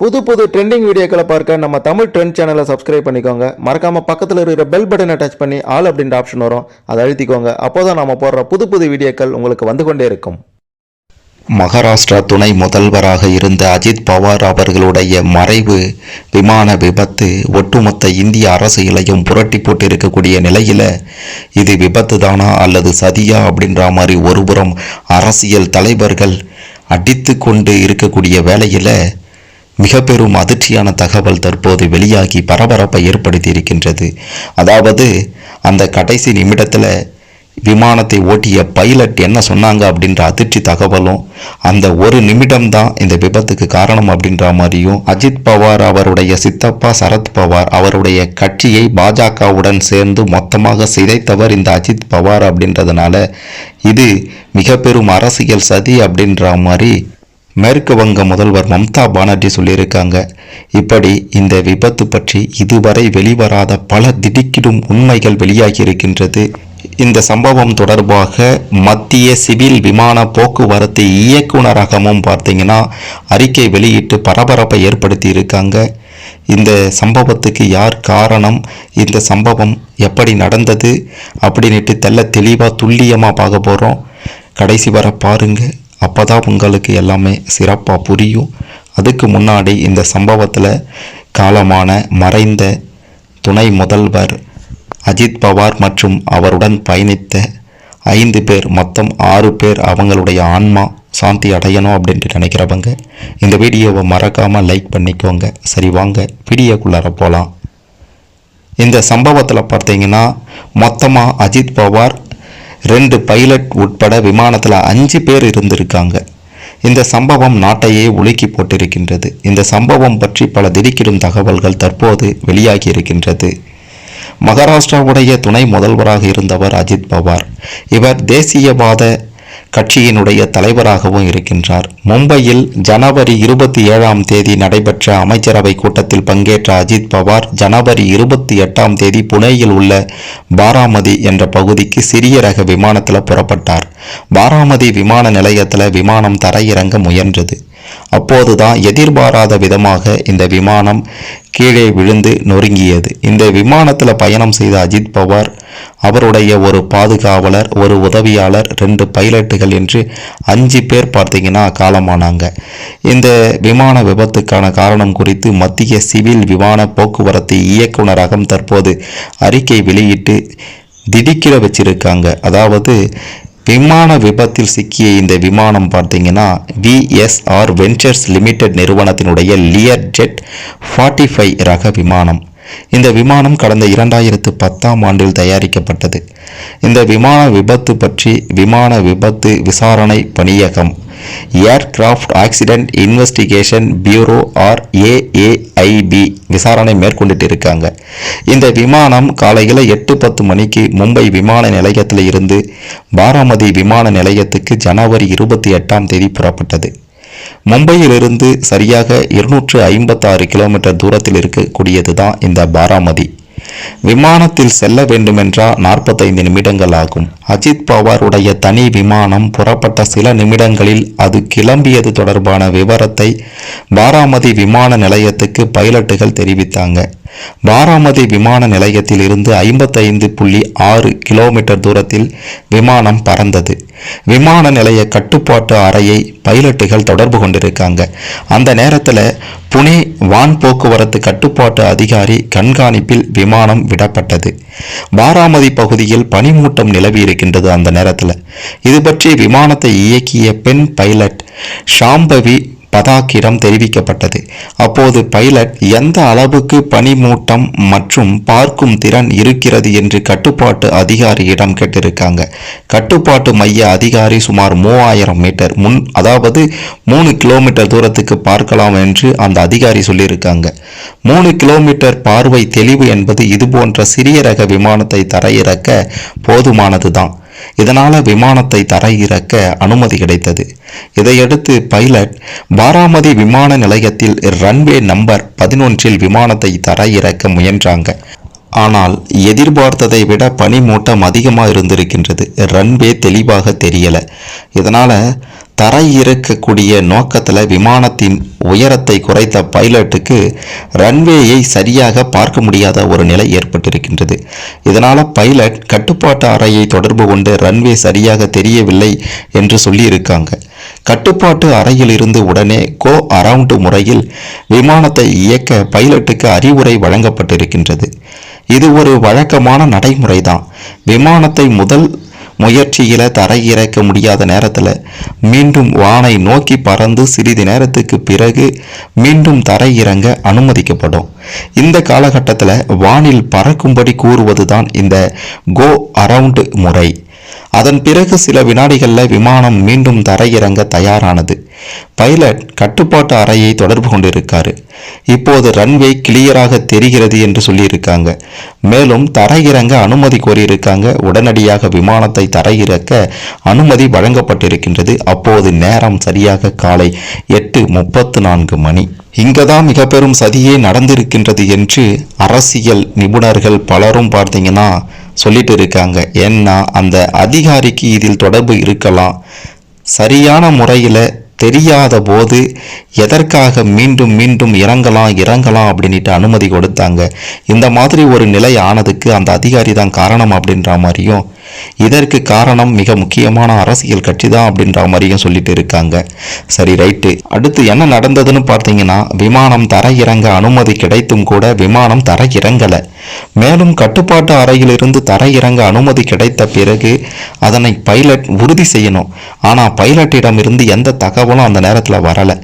புது புது ட்ரெண்டிங் வீடியோக்களை பார்க்க நம்ம தமிழ் ட்ரெண்ட் சேனலை சப்ஸ்கிரைப் பண்ணிக்கோங்க. மறக்காமல் பக்கத்தில் இருக்கிற பெல் பட்டனை டச் பண்ணி ஆல் அப்படின்ற ஆப்ஷன் வரும். அதை அழுத்திக்கோங்க. அப்போதான் நம்ம போடுற புது புது வீடியோக்கள் உங்களுக்கு வந்து கொண்டே இருக்கும். மகாராஷ்டிரா துணை முதல்வராக இருந்த அஜித் பவார் அவர்களுடைய மறைவு விமான விபத்து ஒட்டுமொத்த இந்திய அரசியலையும் புரட்டி போட்டு இருக்கக்கூடிய இது விபத்து தானா அல்லது சதியா அப்படின்ற மாதிரி ஒருபுறம் அரசியல் தலைவர்கள் அடித்து கொண்டு இருக்கக்கூடிய வேளையில் மிக பெரும் அதிர்ச்சியான தகவல் தற்போது வெளியாகி பரபரப்பை ஏற்படுத்தி இருக்கின்றது அதாவது அந்த கடைசி நிமிடத்தில் விமானத்தை ஓட்டிய பைலட் என்ன சொன்னாங்க அப்படின்ற அதிர்ச்சி தகவலும் அந்த ஒரு நிமிடம் தான் இந்த விபத்துக்கு காரணம் அப்படின்ற மாதிரியும் அஜித் பவார் அவருடைய சித்தப்பா சரத் பவார் அவருடைய கட்சியை பாஜகவுடன் சேர்ந்து மொத்தமாக சிதைத்தவர் இந்த அஜித் பவார் அப்படின்றதுனால இது மிக பெரும் அரசியல் சதி அப்படின்ற மாதிரி மேற்கு வங்க முதல்வர் மம்தா பானர்ஜி சொல்லியிருக்காங்க. இப்படி இந்த விபத்து பற்றி இதுவரை வெளிவராத பல திடுக்கிடும் உண்மைகள் வெளியாகி இருக்கின்றது இந்த சம்பவம் தொடர்பாக மத்திய சிவில் விமான போக்குவரத்து இயக்குநரகமும் பார்த்தீங்கன்னா அறிக்கை வெளியிட்டு பரபரப்பை ஏற்படுத்தி இருக்காங்க இந்த சம்பவத்துக்கு யார் காரணம்? இந்த சம்பவம் எப்படி நடந்தது? அப்படின்ட்டு தெல்ல தெளிவாக துல்லியமாக பார்க்க போகிறோம் கடைசி வர பாருங்கள் அப்போ தான் உங்களுக்கு எல்லாமே சிறப்பாக புரியும். அதுக்கு முன்னாடி இந்த சம்பவத்தில் காலமான மறைந்த துணை முதல்வர் அஜித் பவார் மற்றும் அவருடன் பயணித்த ஐந்து பேர் மொத்தம் ஆறு பேர் அவங்களுடைய ஆன்மா சாந்தி அடையணும் அப்படின்ட்டு நினைக்கிறவங்க இந்த வீடியோவை மறக்காமல் லைக் பண்ணிக்கோங்க. சரி வாங்க வீடியோக்குள்ளார போகலாம் இந்த சம்பவத்தில் பார்த்தீங்கன்னா மொத்தமாக அஜித் பவார் ரெண்டு பைலட் உட்பட விமானத்தில் அஞ்சு பேர் இருந்திருக்காங்க. இந்த சம்பவம் நாட்டையே உலுக்கி போட்டிருக்கின்றது. இந்த சம்பவம் பற்றி பல திடுக்கிடும் தகவல்கள் தற்போது வெளியாகி இருக்கின்றது. மகாராஷ்டிராவுடைய துணை முதல்வராக இருந்தவர் அஜித் பவார். இவர் தேசியவாத கட்சியினுடைய தலைவராகவும் இருக்கின்றார். மும்பையில் ஜனவரி இருபத்தி ஏழாம் தேதி நடைபெற்ற அமைச்சரவை கூட்டத்தில் பங்கேற்ற அஜித் பவார் ஜனவரி இருபத்தி எட்டாம் தேதி புனேயில் உள்ள பாராமதி என்ற பகுதிக்கு சிறிய ரக விமானத்தில் புறப்பட்டார். பாராமதி விமான நிலையத்தில் விமானம் தரையிறங்க முயன்றது. அப்போதுதான் எதிர்பாராத விதமாக இந்த விமானம் கீழே விழுந்து நொறுங்கியது. இந்த விமானத்தில் பயணம் செய்த அஜித் பவார் அவருடைய ஒரு பாதுகாவலர் ஒரு உதவியாளர் ரெண்டு பைலட்டுகள் என்று அஞ்சு பேர் பார்த்தீங்கன்னா காலமானாங்க. இந்த விமான விபத்துக்கான காரணம் குறித்து மத்திய சிவில் விமான போக்குவரத்து இயக்குநரகம் தற்போது அறிக்கை வெளியிட்டு திடுக்கிட வச்சிருக்காங்க. அதாவது விமான விபத்தில் சிக்கிய இந்த விமானம் பார்த்தீங்கன்னா விஎஸ்ஆர் வெஞ்சர்ஸ் லிமிடெட் நிறுவனத்தினுடைய லியர் ஜெட் ஃபார்ட்டி ஃபைவ் ரக விமானம். இந்த விமானம் கடந்த இரண்டாயிரத்து பத்தாம் ஆண்டில் தயாரிக்கப்பட்டது. இந்த விமான விபத்து பற்றி விமான விபத்து விசாரணை பணியகம் aircraft accident investigation bureau or AAIB விசாரணை மேற்கொண்டுட்டு இருக்காங்க இந்த விமானம் காலையில் எட்டு பத்து மணிக்கு மும்பை விமான நிலையத்தில் இருந்து பாராமதி விமான நிலையத்துக்கு ஜனவரி இருபத்தி எட்டாம் தேதி புறப்பட்டது. மும்பையிலிருந்து சரியாக இருநூற்று ஐம்பத்தாறு கிலோமீட்டர் தூரத்தில் இருக்கக்கூடியது தான் இந்த பாராமதி. விமானத்தில் செல்ல வேண்டுமென்றால் நாற்பத்தைந்து நிமிடங்கள் ஆகும். அஜித் பவாருடைய தனி விமானம் புறப்பட்ட சில நிமிடங்களில் அது கிளம்பியது தொடர்பான விவரத்தை பாராமதி விமான நிலையத்துக்கு பைலட்டுகள் தெரிவித்தாங்க. பாராமதி விமான நிலையத்தில் இருந்து ஐம்பத்தைந்து புள்ளி ஆறு கிலோமீட்டர் தூரத்தில் விமானம் பறந்தது. விமான நிலைய கட்டுப்பாட்டு அறையை பைலட்டுகள் தொடர்பு கொண்டிருக்காங்க. அந்த நேரத்தில் புனே வான் போக்குவரத்து கட்டுப்பாட்டு அதிகாரி கண்காணிப்பில் விமானம் விடப்பட்டது. பாராமதி பகுதியில் பனிமூட்டம் நிலவி இருக்கின்றது அந்த நேரத்தில். இது பற்றி விமானத்தை இயக்கிய பெண் பைலட் ஷாம்பவி பதாக்கிடம் தெரிவிக்கப்பட்டது. அப்போது பைலட் எந்த அளவுக்கு பனிமூட்டம் மற்றும் பார்க்கும் திறன் இருக்கிறது? என்று கட்டுப்பாட்டு அதிகாரியிடம் கேட்டிருக்காங்க. கட்டுப்பாட்டு மைய அதிகாரி சுமார் மூவாயிரம் மீட்டர் முன் அதாவது மூணு கிலோமீட்டர் தூரத்துக்கு பார்க்கலாம் என்று அந்த அதிகாரி சொல்லியிருக்காங்க. மூணு கிலோமீட்டர் பார்வை தெளிவு என்பது இது போன்ற சிறிய ரக விமானத்தை தரையிறக்க போதுமானதுதான். இதனால விமானத்தை தரையிறக்க அனுமதி கிடைத்தது. இதையடுத்து பைலட் பாராமதி விமான நிலையத்தில் ரன்வே நம்பர் பதினொன்றில் விமானத்தை தரையிறக்க முயன்றாங்க. ஆனால் எதிர்பார்த்ததை விட பனிமூட்டம் அதிகமாக இருந்திருக்கின்றது. ரன்வே தெளிவாக தெரியல. இதனால தரையிறக்கக்கூடிய நோக்கத்தில் விமானத்தின் உயரத்தை குறைத்த பைலட்டுக்கு ரன்வேயை சரியாக பார்க்க முடியாத ஒரு நிலை ஏற்பட்டிருக்கின்றது. இதனால் பைலட் கட்டுப்பாட்டு அறையை தொடர்பு கொண்டு ரன்வே சரியாக தெரியவில்லை என்று சொல்லியிருக்காங்க. கட்டுப்பாட்டு அறையில் இருந்து உடனே கோ அரவுண்டு முறையில் விமானத்தை இயக்க பைலட்டுக்கு அறிவுரை வழங்கப்பட்டிருக்கின்றது. இது ஒரு வழக்கமான நடைமுறைதான். விமானத்தை முதல் முயற்சியில தரையிறக்க முடியாத நேரத்தில் மீண்டும் வானை நோக்கி பறந்து சிறிது நேரத்துக்கு பிறகு மீண்டும் தரையிறங்க அனுமதிக்கப்படும். இந்த காலகட்டத்தில் வானில் பறக்கும்படி கூறுவதுதான் இந்த கோ அரவுண்ட் முறை. அதன் பிறகு சில வினாடிகளில் விமானம் மீண்டும் தரையிறங்க தயாரானது. பைலட் கட்டுப்பாட்டு அறையை தொடர்பு கொண்டிருக்காரு. இப்போது ரன்வே கிளியராக தெரிகிறது என்று சொல்லியிருக்காங்க. மேலும் தரையிறங்க அனுமதி கோரியிருக்காங்க. உடனடியாக விமானத்தை தரையிறக்க அனுமதி வழங்கப்பட்டிருக்கின்றது. அப்போது நேரம் சரியாக காலை எட்டு முப்பத்து நான்கு மணி. இங்கதான் மிக பெரும் சதியே நடந்திருக்கின்றது என்று அரசியல் நிபுணர்கள் பலரும் பார்த்தீங்கன்னா சொல்லிட்டு இருக்காங்க ஏன்னா அந்த அதிகாரிக்கு இதில் தொடர்பு இருக்கலாம். சரியான முறையில் தெரியாத போது எதற்காக மீண்டும் மீண்டும் இறங்கலாம் இறங்கலாம் அப்படின்ட்டு அனுமதி கொடுத்தாங்க. இந்த மாதிரி ஒரு நிலை ஆனதுக்கு அந்த அதிகாரி தான் காரணம் அப்படின்ற மாதிரியும் இதற்கு காரணம் மிக முக்கியமான அரசியல் கட்சி தான் அப்படின்ற மாதிரியும் சொல்லிட்டு இருக்காங்க. சரி ரைட்டு அடுத்து என்ன நடந்ததுன்னு பார்த்தீங்கன்னா விமானம் தரையிறங்க அனுமதி கிடைத்தும் கூட விமானம் தரையிறங்கலை. மேலும் கட்டுப்பாட்டு அறையிலிருந்து தரையிறங்க அனுமதி கிடைத்த பிறகு அதனை பைலட் உறுதி செய்யணும். ஆனால் பைலட்டிடமிருந்து எந்த தகவலும் அந்த நேரத்தில் வரலை.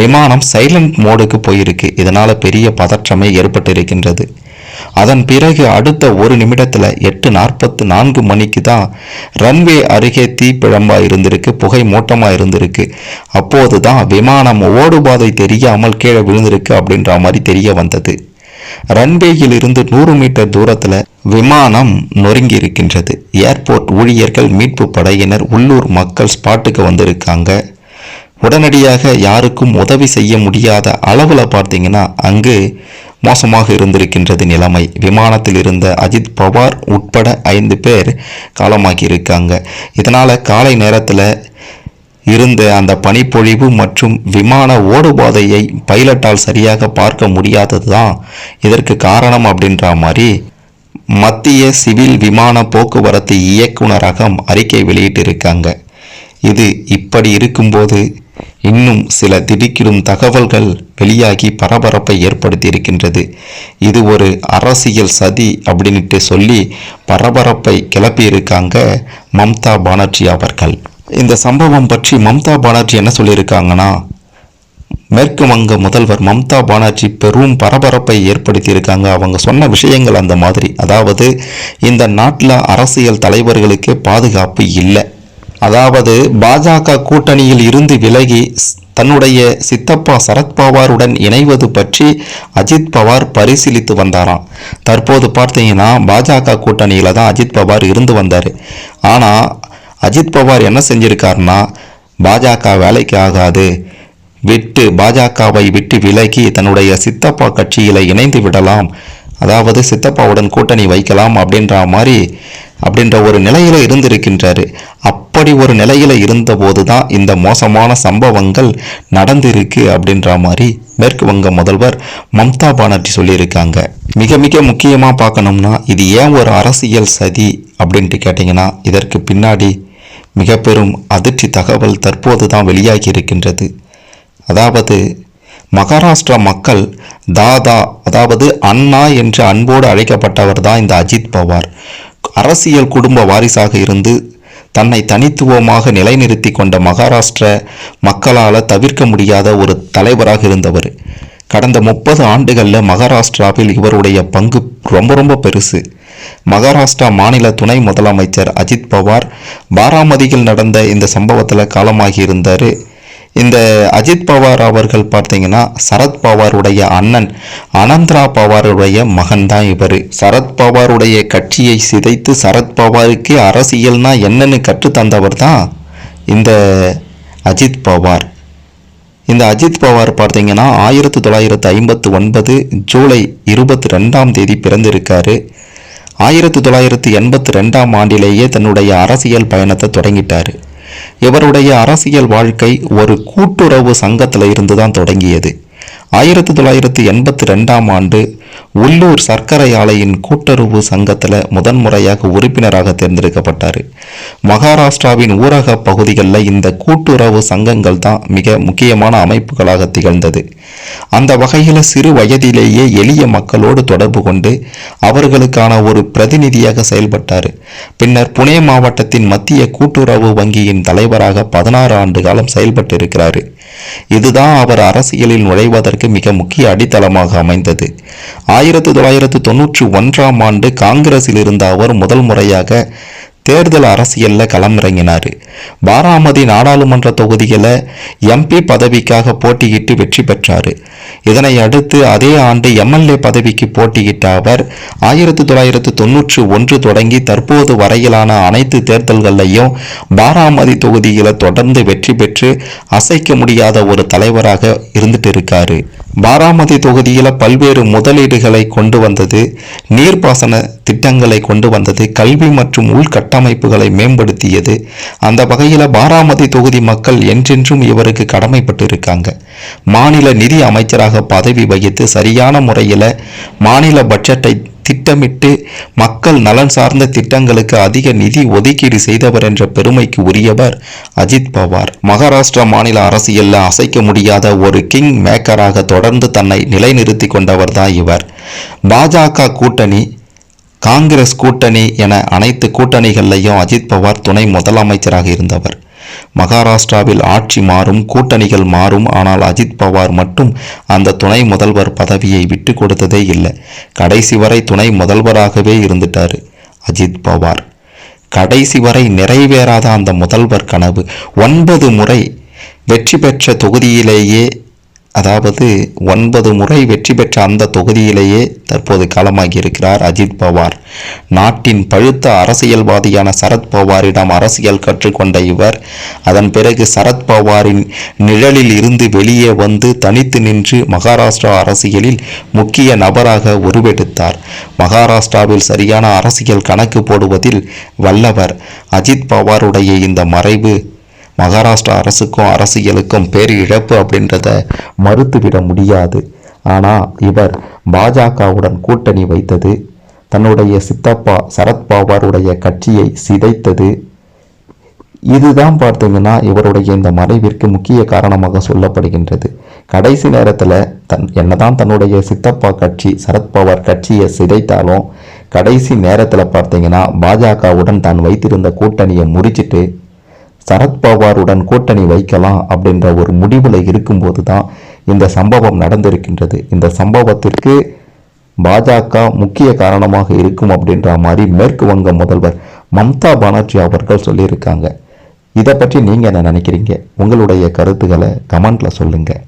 விமானம் சைலண்ட் மோடுக்கு போயிருக்கு. இதனால் பெரிய பதற்றமே ஏற்பட்டிருக்கின்றது. அதன் பிறகு அடுத்த ஒரு நிமிடத்தில் எட்டு நாற்பத்து நான்கு மணிக்கு தான் ரன்வே அருகே தீப்பிழம்பா இருந்திருக்கு புகை மூட்டமா இருந்திருக்கு. அப்போது தான் விமானம் ஓடுபாதை தெரியாமல் கீழே விழுந்திருக்கு அப்படின்ற மாதிரி தெரிய வந்தது. ரன்வேயில் இருந்து நூறு மீட்டர் தூரத்தில் விமானம் நொறுங்கி இருக்கின்றது ஏர்போர்ட் ஊழியர்கள் மீட்பு படையினர் உள்ளூர் மக்கள் ஸ்பாட்டுக்கு வந்திருக்காங்க. உடனடியாக யாருக்கும் உதவி செய்ய முடியாத அளவில் பார்த்தீங்கன்னா அங்கு மோசமாக இருந்திருக்கின்றது நிலைமை. விமானத்தில் இருந்த அஜித் பவார் உட்பட ஐந்து பேர் காலமாகி இருக்காங்க. இதனால் காலை நேரத்தில் இருந்த அந்த பனிப்பொழிவு மற்றும் விமான ஓடுபாதையை பைலட்டால் சரியாக பார்க்க முடியாதது தான் இதற்கு காரணம் அப்படின்ற மாதிரி மத்திய சிவில் விமான போக்குவரத்து இயக்குநரகம் அறிக்கை வெளியிட்டிருக்காங்க. இது இப்படி இருக்கும்போது இன்னும் சில திடுக்கிடும் தகவல்கள் வெளியாகி பரபரப்பை ஏற்படுத்தி இருக்கின்றது இது ஒரு அரசியல் சதி அப்படின்ட்டு சொல்லி பரபரப்பை கிளப்பியிருக்காங்க மம்தா பானர்ஜி அவர்கள். இந்த சம்பவம் பற்றி மம்தா பானர்ஜி என்ன சொல்லியிருக்காங்கன்னா மேற்கு வங்க முதல்வர் மம்தா பானர்ஜி பெரும் பரபரப்பை ஏற்படுத்தியிருக்காங்க. அவங்க சொன்ன விஷயங்கள் அந்த மாதிரி. அதாவது இந்த நாட்டில் அரசியல் தலைவர்களுக்கு பாதுகாப்பு இல்லை. அதாவது பாஜக கூட்டணியில் இருந்து விலகி ஸ்- தன்னுடைய சித்தப்பா சரத்பவாருடன் இணைவது பற்றி அஜித் பவார் பரிசீலித்து வந்தாராம். தற்போது பார்த்தீங்கன்னா பாஜக கூட்டணியில் தான் அஜித் பவார் இருந்து வந்தார். ஆனால் அஜித் பவார் என்ன செஞ்சிருக்காருன்னா பாஜக வேலைக்கு ஆகாது விட்டு பாஜகவை விட்டு விலகி தன்னுடைய சித்தப்பா கட்சியில் இணைந்து விடலாம் அதாவது சித்தப்பாவுடன் கூட்டணி வைக்கலாம் அப்படின்ற மாதிரி அப்படின்ற ஒரு நிலையில இருந்திருக்கின்றாரு. அப்படி ஒரு நிலையில் இருந்தபோது தான் இந்த மோசமான சம்பவங்கள் நடந்திருக்கு அப்படின்ற மாதிரி மேற்கு வங்க முதல்வர் மம்தா பானர்ஜி சொல்லியிருக்காங்க. மிக மிக முக்கியமாக பார்க்கணும்னா இது ஏன் ஒரு அரசியல் சதி அப்படின்ட்டு கேட்டிங்கன்னா இதற்கு பின்னாடி மிக பெரும் அதிர்ச்சி தகவல் தற்போது தான் வெளியாகி இருக்கின்றது. அதாவது மகாராஷ்டிரா மக்கள் தாதா அதாவது அண்ணா என்று அன்போடு அழைக்கப்பட்டவர் தான் இந்த அஜித் பவார். அரசியல் குடும்ப வாரிசாக இருந்து தன்னை தனித்துவமாக நிலைநிறுத்தி கொண்ட மகாராஷ்டிர மக்களால் தவிர்க்க முடியாத ஒரு தலைவராக இருந்தவர். கடந்த முப்பது ஆண்டுகளில் மகாராஷ்டிராவில் இவருடைய பங்கு ரொம்ப ரொம்ப பெருசு. மகாராஷ்டிரா மாநில துணை முதலமைச்சர் அஜித் பவார் பாராமதியில் நடந்த இந்த சம்பவத்தில் காலமாகியிருந்தார் இந்த அஜித் பவார் அவர்கள் பார்த்தீங்கன்னா சரத் பவாருடைய அண்ணன் அனந்த்ரா பவாருடைய மகன் தான் இவர். சரத் பவாருடைய கட்சியை சிதைத்து சரத் பவாருக்கு அரசியல்னா என்னன்னு கற்றுத்தந்தவர் தான் இந்த அஜித் பவார். இந்த அஜித் பவார் பார்த்தீங்கன்னா ஆயிரத்தி தொள்ளாயிரத்து ஐம்பத்து ஒன்பது ஜூலை இருபத்தி ரெண்டாம் தேதி பிறந்திருக்காரு. ஆயிரத்தி தொள்ளாயிரத்தி எண்பத்தி ரெண்டாம் ஆண்டிலேயே தன்னுடைய அரசியல் பயணத்தை தொடங்கிட்டார். இவருடைய அரசியல் வாழ்க்கை ஒரு கூட்டுறவு சங்கத்தில் இருந்து தான் தொடங்கியது. ஆயிரத்தி தொள்ளாயிரத்தி எண்பத்தி ரெண்டாம் ஆண்டு உள்ளூர் சர்க்கரை ஆலையின் கூட்டுறவு சங்கத்தில் முதன்முறையாக உறுப்பினராக தேர்ந்தெடுக்கப்பட்டார். மகாராஷ்டிராவின் ஊரக பகுதிகளில் இந்த கூட்டுறவு சங்கங்கள் தான் மிக முக்கியமான அமைப்புகளாக திகழ்ந்தது. அந்த வகையில் சிறு வயதிலேயே எளிய மக்களோடு தொடர்பு கொண்டு அவர்களுக்கான ஒரு பிரதிநிதியாக செயல்பட்டார். பின்னர் புனே மாவட்டத்தின் மத்திய கூட்டுறவு வங்கியின் தலைவராக பதினாறு ஆண்டு காலம் செயல்பட்டு இருக்கிறார் இதுதான் அவர் அரசியலில் நுழைவதற்கு மிக முக்கிய அடித்தளமாக அமைந்தது. ஆயிரத்தி தொள்ளாயிரத்து தொன்னூற்றி ஒன்றாம் ஆண்டு காங்கிரஸில் இருந்த அவர் முதல் முறையாக தேர்தல் அரசியலில் களமிறங்கினார். பாராமதி நாடாளுமன்ற தொகுதியில் எம்பி பதவிக்காக போட்டியிட்டு வெற்றி பெற்றார். இதனை அடுத்து அதே ஆண்டு எம்எல்ஏ பதவிக்கு போட்டியிட்ட அவர் ஆயிரத்தி தொள்ளாயிரத்து தொன்னூற்றி ஒன்று தொடங்கி தற்போது வரையிலான அனைத்து தேர்தல்களையும் பாராமதி தொகுதியில் தொடர்ந்து வெற்றி பெற்று அசைக்க முடியாத ஒரு தலைவராக இருந்துட்டு இருக்காரு பாராமதி தொகுதியில் பல்வேறு முதலீடுகளை கொண்டு வந்தது நீர்ப்பாசன திட்டங்களை கொண்டு வந்தது கல்வி மற்றும் உள்கட்டமைப்புகளை மேம்படுத்தியது. அந்த வகையில் பாராமதி தொகுதி மக்கள் என்றென்றும் இவருக்கு கடமைப்பட்டு இருக்காங்க மாநில நிதி அமைச்சராக பதவி வகித்து சரியான முறையில் மாநில பட்ஜெட்டை திட்டமிட்டு மக்கள் நலன் சார்ந்த திட்டங்களுக்கு அதிக நிதி ஒதுக்கீடு செய்தவர் என்ற பெருமைக்கு உரியவர் அஜித் பவார். மகாராஷ்டிரா மாநில அரசியலில் அசைக்க முடியாத ஒரு கிங் மேக்கராக தொடர்ந்து தன்னை நிலைநிறுத்தி கொண்டவர் தான் இவர். பாஜக கூட்டணி காங்கிரஸ் கூட்டணி என அனைத்து கூட்டணிகள்லையும் அஜித் பவார் துணை முதலமைச்சராக இருந்தவர். மகாராஷ்டிராவில் ஆட்சி மாறும் கூட்டணிகள் மாறும் ஆனால் அஜித் பவார் மட்டும் அந்த துணை முதல்வர் பதவியை விட்டு கொடுத்ததே இல்லை. கடைசி வரை துணை முதல்வராகவே இருந்துட்டார் அஜித் பவார். கடைசி வரை நிறைவேறாத அந்த முதல்வர் கனவு. ஒன்பது முறை வெற்றி பெற்ற தொகுதியிலேயே அதாவது ஒன்பது முறை வெற்றி பெற்ற அந்த தொகுதியிலேயே தற்போது காலமாகி இருக்கிறார் அஜித் பவார். நாட்டின் பழுத்த அரசியல்வாதியான சரத் பவாரிடம் அரசியல் கற்றுக்கொண்ட இவர் அதன் பிறகு சரத் பவாரின் நிழலில் இருந்து வெளியே வந்து தனித்து நின்று மகாராஷ்டிரா அரசியலில் முக்கிய நபராக உருவெடுத்தார். மகாராஷ்டிராவில் சரியான அரசியல் கணக்கு போடுவதில் வல்லவர். அஜித் பவாருடைய இந்த மறைவு மகாராஷ்டிரா அரசுக்கும் அரசியலுக்கும் பேரிழப்பு அப்படின்றத மறுத்துவிட முடியாது. ஆனால் இவர் பாஜகவுடன் கூட்டணி வைத்தது தன்னுடைய சித்தப்பா சரத்பவாருடைய கட்சியை சிதைத்தது. இதுதான் பார்த்தீங்கன்னா இவருடைய இந்த மறைவிற்கு முக்கிய காரணமாக சொல்லப்படுகின்றது. கடைசி நேரத்தில் தன் என்னதான் தன்னுடைய சித்தப்பா கட்சி சரத்பவார் கட்சியை சிதைத்தாலும் கடைசி நேரத்தில் பார்த்தீங்கன்னா பாஜகவுடன் தான் வைத்திருந்த கூட்டணியை முறிச்சிட்டு சரத்பவாருடன் கூட்டணி வைக்கலாம் அப்படின்ற ஒரு முடிவில் இருக்கும்போது தான் இந்த சம்பவம் நடந்திருக்கின்றது. இந்த சம்பவத்திற்கு பாஜக முக்கிய காரணமாக இருக்கும் அப்படின்ற மாதிரி மேற்கு வங்க முதல்வர் மம்தா பானர்ஜி அவர்கள் சொல்லியிருக்காங்க. இதை பற்றி நீங்கள் என்ன நினைக்கிறீங்க? உங்களுடைய கருத்துக்களை கமெண்டில் சொல்லுங்கள்